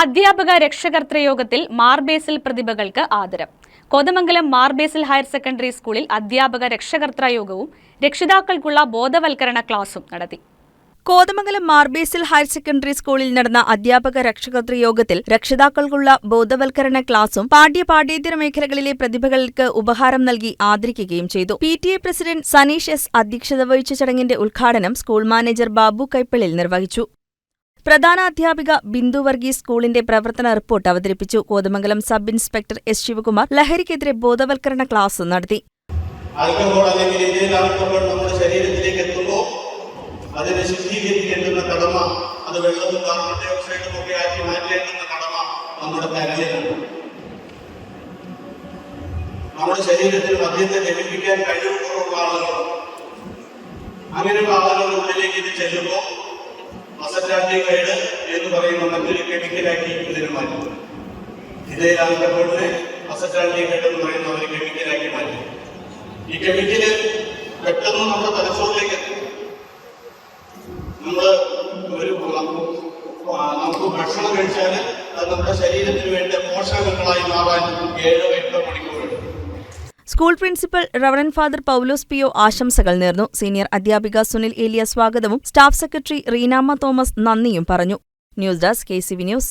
അധ്യാപക രക്ഷകർത്തൃ യോഗത്തിൽ മാർബേസിൽ പ്രതിഭകൾക്ക് ആദരം. കോതമംഗലം മാർബേസിൽ ഹയർ സെക്കൻഡറി സ്കൂളിൽ അധ്യാപക രക്ഷകർത്തൃ യോഗവും രക്ഷിതാക്കൾക്കുള്ള ബോധവൽക്കരണ ക്ലാസും നടത്തി. കോതമംഗലം മാർബേസിൽ ഹയർ സെക്കൻഡറി സ്കൂളിൽ നടന്ന അധ്യാപക രക്ഷകർതൃ യോഗത്തിൽ രക്ഷിതാക്കൾക്കുള്ള ബോധവൽക്കരണ ക്ലാസും പാഠ്യ പാഠ്യേതര മേഖലകളിലെ പ്രതിഭകൾക്ക് ഉപഹാരം നൽകി ആദരിക്കുകയും ചെയ്തു. P T A president Saneesh S അധ്യക്ഷത വഹിച്ച ചടങ്ങിന്റെ ഉദ്ഘാടനം സ്കൂൾ മാനേജർ ബാബു കൈപ്പിളിൽ നിർവഹിച്ചു. പ്രധാന അധ്യാപിക ബിന്ദു വർഗീസ് സ്കൂളിന്റെ പ്രവർത്തന റിപ്പോർട്ട് അവതരിപ്പിച്ചു. Kothamangalam sub inspector S Sivakumar ലഹരിക്കെതിരെ ബോധവൽക്കരണ ക്ലാസ് നടത്തി. ആൽക്കഹോൾ അല്ലെങ്കിൽ ഇന്ത്യയിൽ ആൽക്കഹോൾ നമ്മുടെ ശരീരത്തിലേക്ക് എത്തുമ്പോൾ അതിനെ ശുദ്ധീകരിക്കേണ്ടുന്ന കടമ അത് വെള്ളവും കാർബൺ ഡൈ ഓക്സൈഡും ഒക്കെ ആക്കി മാറ്റേണ്ടുന്ന കടമ നമ്മുടെ തലയിലാണ് നമ്മുടെ ശരീരത്തിൽ മദ്യത്തെ ലഭിക്കാൻ കഴിവ് കുറവുള്ള ആളുകൾ അങ്ങനെയുള്ള ആളുകളുടെ ഉള്ളിലേക്ക് ഇത് ചെല്ലുമ്പോൾ അസറ്റാൻഡികൈഡ് എന്ന് പറയുന്ന മറ്റൊരു കെമിക്കലാക്കി ഇതിനെ മാറ്റും. ഇതേ ആൽക്കഹോളിനെ അസറ്റാൻഡികൈഡ് എന്ന് പറയുന്ന ഒരു കെമിക്കലാക്കി മാറ്റി. ഈ കെമിക്കൽ പെട്ടെന്ന് നമ്മുടെ തലച്ചോറിലേക്ക് നമ്മൾ ഒരു നമുക്ക് ഭക്ഷണം കഴിച്ചാൽ അത് നമ്മുടെ ശരീരത്തിന് വേണ്ടി പോഷകങ്ങളായി മാറാൻ ഏഴോ എട്ടോ മണിക്കൂർ school principal reverend father Paulose Pio ആശംസകൾ നേർന്നു. സീനിയർ അധ്യാപിക സുനിൽ ഏലിയ സ്വാഗതവും സ്റ്റാഫ് സെക്രട്ടറി റീനാമ്മ തോമസ് നന്ദിയും പറഞ്ഞു. News desk K news.